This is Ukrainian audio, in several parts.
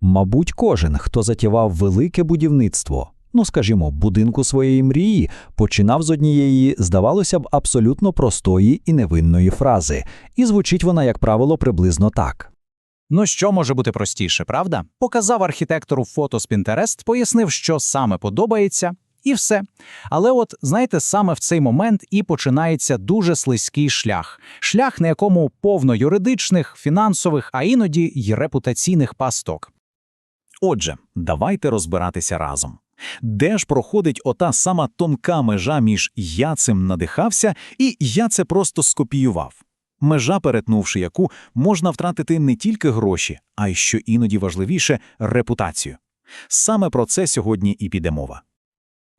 Мабуть, кожен, хто затівав велике будівництво, ну скажімо, будинку своєї мрії, починав з однієї, здавалося б, абсолютно простої і невинної фрази, і звучить вона, як правило, приблизно так. Ну що може бути простіше, правда? Показав архітектору фото з Pinterest, пояснив, що саме подобається, і все. Але от знаєте, саме в цей момент і починається дуже слизький шлях, шлях, на якому повно юридичних, фінансових, а іноді й репутаційних пасток. Отже, давайте розбиратися разом. Де ж проходить ота сама тонка межа між я цим надихався і я це просто скопіював? Межа, перетнувши яку, можна втратити не тільки гроші, а й що іноді важливіше репутацію. Саме про це сьогодні і піде мова.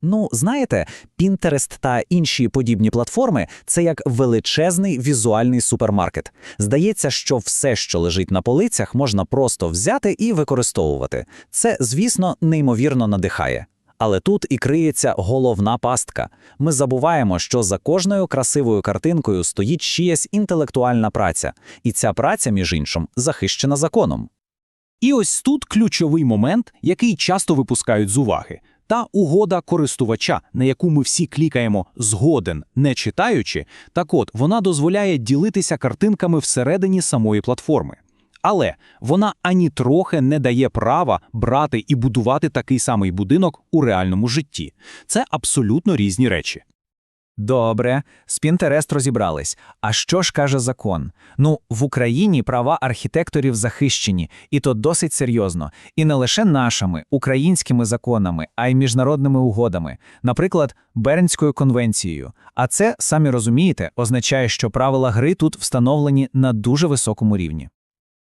Ну, знаєте, Pinterest та інші подібні платформи це як величезний візуальний супермаркет. Здається, що все, що лежить на полицях, можна просто взяти і використовувати. Це, звісно, неймовірно надихає. Але тут і криється головна пастка. Ми забуваємо, що за кожною красивою картинкою стоїть чиясь інтелектуальна праця, і ця праця, між іншим, захищена законом. І ось тут ключовий момент, який часто випускають з уваги. Та угода користувача, на яку ми всі клікаємо згоден, не читаючи, так от вона дозволяє ділитися картинками всередині самої платформи. Але вона ані трохи не дає права брати і будувати такий самий будинок у реальному житті. Це абсолютно різні речі. Добре, з Pinterest розібрались. А що ж каже закон? Ну, в Україні права архітекторів захищені, і то досить серйозно. І не лише нашими українськими законами, а й міжнародними угодами, наприклад, Бернською конвенцією. А це, самі розумієте, означає, що правила гри тут встановлені на дуже високому рівні.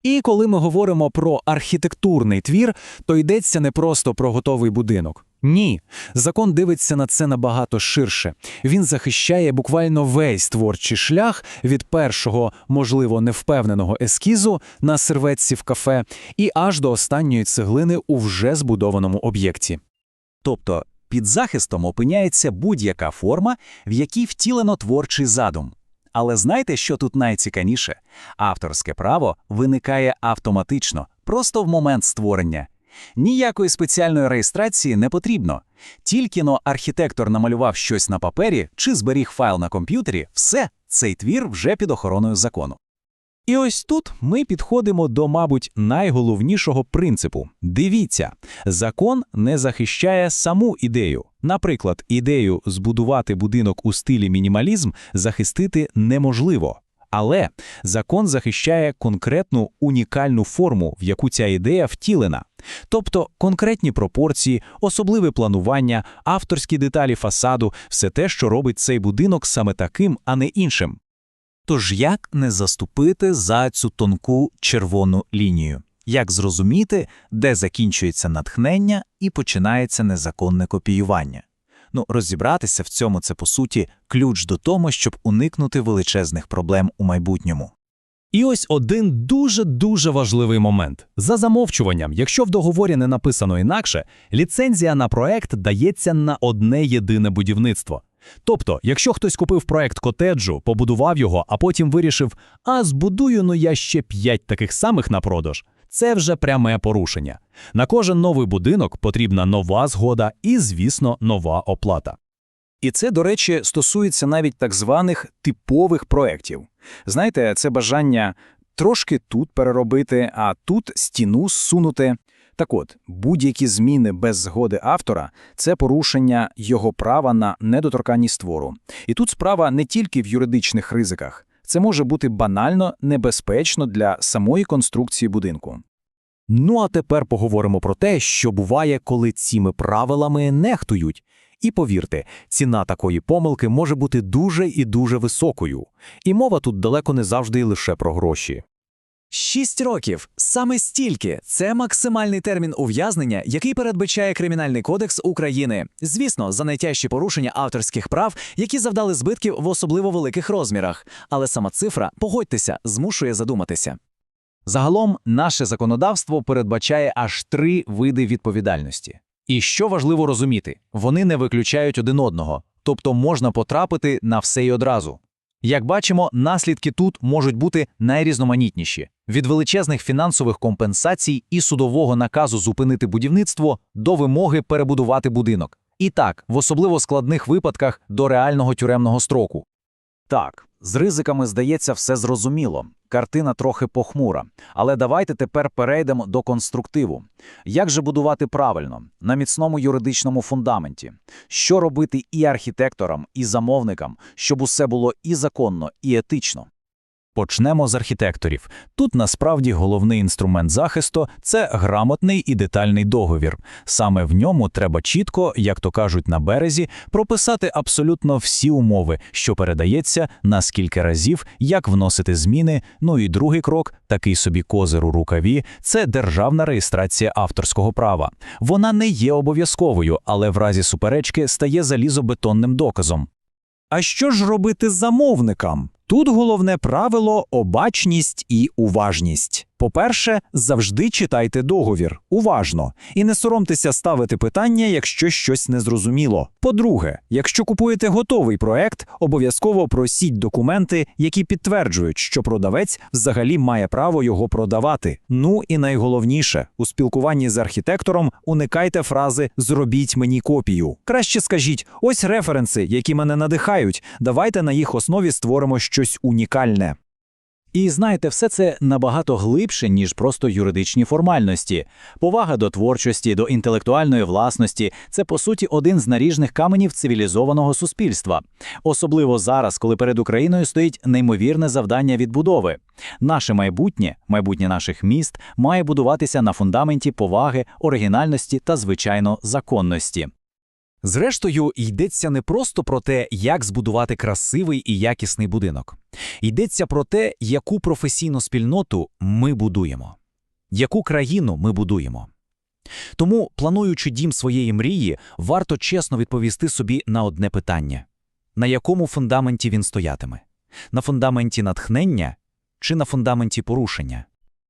І коли ми говоримо про архітектурний твір, то йдеться не просто про готовий будинок. Ні, закон дивиться на це набагато ширше. Він захищає буквально весь творчий шлях від першого, можливо, невпевненого ескізу на серветці в кафе і аж до останньої цеглини у вже збудованому об'єкті. Тобто під захистом опиняється будь-яка форма, в якій втілено творчий задум. Але знаєте, що тут найцікавіше? Авторське право виникає автоматично, просто в момент створення. Ніякої спеціальної реєстрації не потрібно. Тільки но архітектор намалював щось на папері чи зберіг файл на комп'ютері, все, цей твір вже під охороною закону. І ось тут ми підходимо до, мабуть, найголовнішого принципу. Дивіться, закон не захищає саму ідею. Наприклад, ідею збудувати будинок у стилі мінімалізм захистити неможливо. Але закон захищає конкретну унікальну форму, в яку ця ідея втілена. Тобто конкретні пропорції, особливе планування, авторські деталі фасаду, все те, що робить цей будинок саме таким, а не іншим. Тож як не заступити за цю тонку червону лінію? Як зрозуміти, де закінчується натхнення і починається незаконне копіювання? Ну, розібратися в цьому це по суті ключ до того, щоб уникнути величезних проблем у майбутньому. І ось один дуже-дуже важливий момент. За замовчуванням, якщо в договорі не написано інакше, ліцензія на проект дається на одне єдине будівництво. Тобто, якщо хтось купив проект котеджу, побудував його, а потім вирішив, а збудую ну я ще п'ять таких самих на продаж, це вже пряме порушення. На кожен новий будинок потрібна нова згода і, звісно, нова оплата. І це, до речі, стосується навіть так званих типових проєктів. Знаєте, це бажання трошки тут переробити, а тут стіну зсунути. Так от, будь-які зміни без згоди автора це порушення його права на недоторканність твору. І тут справа не тільки в юридичних ризиках, це може бути банально небезпечно для самої конструкції будинку. Ну а тепер поговоримо про те, що буває, коли цими правилами нехтують. І повірте, ціна такої помилки може бути дуже і дуже високою. І мова тут далеко не завжди лише про гроші. Шість років саме стільки це максимальний термін ув'язнення, який передбачає Кримінальний кодекс України. Звісно, за найтяжчі порушення авторських прав, які завдали збитків в особливо великих розмірах. Але сама цифра, погодьтеся, змушує задуматися. Загалом, наше законодавство передбачає аж три види відповідальності. І що важливо розуміти, вони не виключають один одного, тобто можна потрапити на все й одразу. Як бачимо, наслідки тут можуть бути найрізноманітніші – від величезних фінансових компенсацій і судового наказу зупинити будівництво до вимоги перебудувати будинок. І так, в особливо складних випадках до реального тюремного строку. Так, з ризиками, здається, все зрозуміло. Картина трохи похмура. Але давайте тепер перейдемо до конструктиву. Як же будувати правильно, на міцному юридичному фундаменті? Що робити і архітекторам, і замовникам, щоб усе було і законно, і етично? Почнемо з архітекторів. Тут насправді головний інструмент захисту це грамотний і детальний договір. Саме в ньому треба чітко, як то кажуть на березі, прописати абсолютно всі умови, що передається, на скільки разів, як вносити зміни. Ну і другий крок, такий собі козир у рукаві, це державна реєстрація авторського права. Вона не є обов'язковою, але в разі суперечки стає залізобетонним доказом. А що ж робити з замовникам? Тут головне правило обачність і уважність. По-перше, завжди читайте договір уважно і не соромтеся ставити питання, якщо щось незрозуміло. По-друге, якщо купуєте готовий проект, обов'язково просіть документи, які підтверджують, що продавець взагалі має право його продавати. Ну і найголовніше, у спілкуванні з архітектором уникайте фрази Зробіть мені копію. Краще скажіть: ось референси, які мене надихають. Давайте на їх основі створимо щось унікальне. І знаєте, все це набагато глибше, ніж просто юридичні формальності. Повага до творчості, до інтелектуальної власності це, по суті, один з наріжних каменів цивілізованого суспільства. Особливо зараз, коли перед Україною стоїть неймовірне завдання відбудови. Наше майбутнє, майбутнє наших міст, має будуватися на фундаменті поваги, оригінальності та, звичайно, законності. Зрештою, йдеться не просто про те, як збудувати красивий і якісний будинок. Йдеться про те, яку професійну спільноту ми будуємо, яку країну ми будуємо. Тому, плануючи дім своєї мрії, варто чесно відповісти собі на одне питання: на якому фундаменті він стоятиме? На фундаменті натхнення чи на фундаменті порушення?